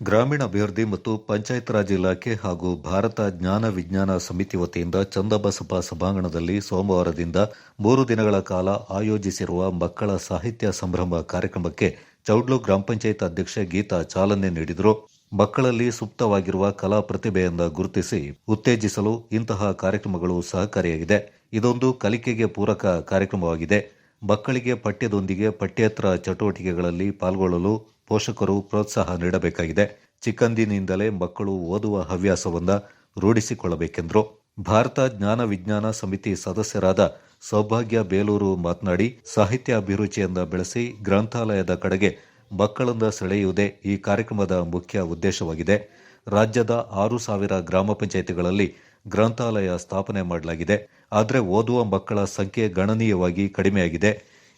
ಗ್ರಾಮೀಣಾಭಿವೃದ್ಧಿ ಮತ್ತು ಪಂಚಾಯತ್ ರಾಜ್ ಇಲಾಖೆ ಹಾಗೂ ಭಾರತ ಜ್ಞಾನ ವಿಜ್ಞಾನ ಸಮಿತಿ ವತಿಯಿಂದ ಚಂದಬಸಪ್ಪ ಸಭಾಂಗಣದಲ್ಲಿ ಸೋಮವಾರದಿಂದ ಮೂರು ದಿನಗಳ ಕಾಲ ಆಯೋಜಿಸಿರುವ ಮಕ್ಕಳ ಸಾಹಿತ್ಯ ಸಂಭ್ರಮ ಕಾರ್ಯಕ್ರಮಕ್ಕೆ ಚೌಡ್ಲು ಗ್ರಾಮ ಪಂಚಾಯತ್ ಅಧ್ಯಕ್ಷೆ ಗೀತಾ ಚಾಲನೆ ನೀಡಿದರು. ಮಕ್ಕಳಲ್ಲಿ ಸುಪ್ತವಾಗಿರುವ ಕಲಾ ಪ್ರತಿಭೆಯನ್ನು ಗುರುತಿಸಿ ಉತ್ತೇಜಿಸಲು ಇಂತಹ ಕಾರ್ಯಕ್ರಮಗಳು ಸಹಕಾರಿಯಾಗಿದೆ. ಇದೊಂದು ಕಲಿಕೆಗೆ ಪೂರಕ ಕಾರ್ಯಕ್ರಮವಾಗಿದೆ. ಮಕ್ಕಳಿಗೆ ಪಠ್ಯದೊಂದಿಗೆ ಪಠ್ಯೇತರ ಚಟುವಟಿಕೆಗಳಲ್ಲಿ ಪಾಲ್ಗೊಳ್ಳಲು ಪೋಷಕರು ಪ್ರೋತ್ಸಾಹ ನೀಡಬೇಕಾಗಿದೆ. ಚಿಕ್ಕಂದಿನಿಂದಲೇ ಮಕ್ಕಳು ಓದುವ ಹವ್ಯಾಸವನ್ನ ರೂಢಿಸಿಕೊಳ್ಳಬೇಕೆಂದರು ಭಾರತ ಜ್ಞಾನ ವಿಜ್ಞಾನ ಸಮಿತಿ ಸದಸ್ಯರಾದ ಸೌಭಾಗ್ಯ ಬೇಲೂರು ಮಾತನಾಡಿ, ಸಾಹಿತ್ಯ ಅಭಿರುಚಿಯಿಂದ ಬೆಳೆಸಿ ಗ್ರಂಥಾಲಯದ ಕಡೆಗೆ ಮಕ್ಕಳನ್ನ ಸೆಳೆಯುವುದೇ ಈ ಕಾರ್ಯಕ್ರಮದ ಮುಖ್ಯ ಉದ್ದೇಶವಾಗಿದೆ. ರಾಜ್ಯದ ಆರು ಸಾವಿರ ಗ್ರಾಮ ಪಂಚಾಯಿತಿಗಳಲ್ಲಿ ಗ್ರಂಥಾಲಯ ಸ್ಥಾಪನೆ ಮಾಡಲಾಗಿದೆ. ಆದರೆ ಓದುವ ಮಕ್ಕಳ ಸಂಖ್ಯೆ ಗಣನೀಯವಾಗಿ ಕಡಿಮೆಯಾಗಿದೆ.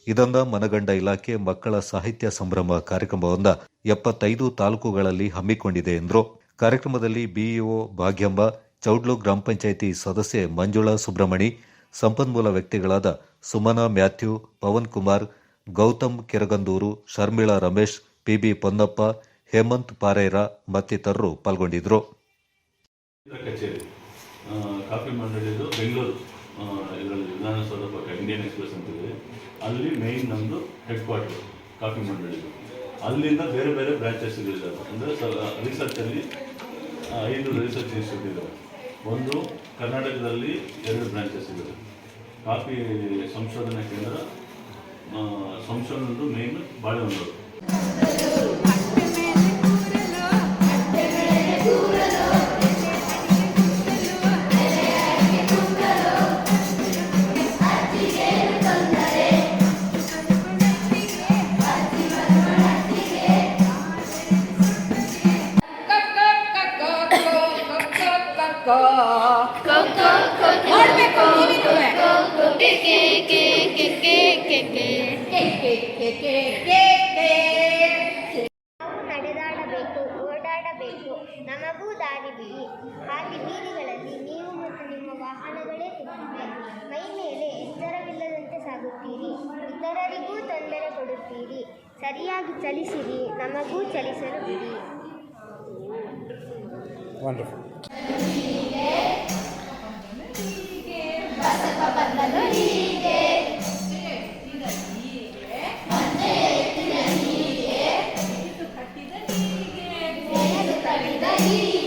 ಇದನ್ನ ಮನಗಂಡ ಇಲಾಖೆ ಮಕ್ಕಳ ಸಾಹಿತ್ಯ ಸಂಭ್ರಮ ಕಾರ್ಯಕ್ರಮವನ್ನ ಎಪ್ಪತ್ತೈದು ತಾಲೂಕುಗಳಲ್ಲಿ ಹಮ್ಮಿಕೊಂಡಿದೆ ಎಂದರು. ಕಾರ್ಯಕ್ರಮದಲ್ಲಿ ಬಿಇಒ ಭಾಗ್ಯಂಬ ಚೌಡ್ಲು ಗ್ರಾಮ ಪಂಚಾಯಿತಿ ಸದಸ್ಯೆ ಮಂಜುಳಾ ಸುಬ್ರಹ್ಮಣಿ, ಸಂಪನ್ಮೂಲ ವ್ಯಕ್ತಿಗಳಾದ ಸುಮನಾ ಮ್ಯಾಥ್ಯೂ, ಪವನ್ ಕುಮಾರ್, ಗೌತಮ್ ಕೆರಗಂದೂರು, ಶರ್ಮಿಳಾ ರಮೇಶ್, ಪಿಬಿ ಪೊನ್ನಪ್ಪ, ಹೇಮಂತ್ ಪಾರೇರ ಮತ್ತಿತರರು ಪಾಲ್ಗೊಂಡಿದ್ದರು. ಇದರಲ್ಲಿ ವಿಧಾನಸೌಧ ಪಕ್ಕ ಇಂಡಿಯನ್ ಎಕ್ಸ್ಪ್ರೆಸ್ ಅಂತಿದೆ. ಅಲ್ಲಿ ಮೇಯ್ನ್ ನಮ್ಮದು ಹೆಡ್ ಕ್ವಾರ್ಟರ್ ಕಾಫಿ ಮಂಡಳಿದು ಅಲ್ಲಿಂದ ಬೇರೆ ಬೇರೆ ಬ್ರ್ಯಾಂಚಸ್ಗಳಿದ್ದಾವೆ ಅಂದರೆ ರಿಸರ್ಚಲ್ಲಿ ಐದು ರಿಸರ್ಚ್ ಇನ್ಸ್ಟಿಟ್ಯೂಟ್ ಇದ್ದಾವೆ ಒಂದು ಕರ್ನಾಟಕದಲ್ಲಿ ಎರಡು ಬ್ರ್ಯಾಂಚಸ್ ಇದ್ದಾವೆ ಕಾಫಿ ಸಂಶೋಧನಾ ಕೇಂದ್ರ ಸಂಶೋಧನದ್ದು ಮೇಯ್ನ್ ಬಾಳೆಹೊನ್ನೂರು. ನಡೆದಾಡಬೇಕು ಓಡಾಡಬೇಕು ನಮಗೂ ದಾರಿ ಬಿಡಿ ಹಾಗೆ ಬೀದಿಗಳಲ್ಲಿ ನೀವು ಮತ್ತು ನಿಮ್ಮ ವಾಹನಗಳೇ ಸಿಗುತ್ತವೆ ಮೈ ಮೇಲೆ ಎಚ್ಚರವಿಲ್ಲದಂತೆ ಸಾಗುತ್ತೀರಿ ಇತರರಿಗೂ ತೊಂದರೆ ಕೊಡುತ್ತೀರಿ ಸರಿಯಾಗಿ ಚಲಿಸಿರಿ ನಮಗೂ ಚಲಿಸಲು ಬಿಡಿ Amen.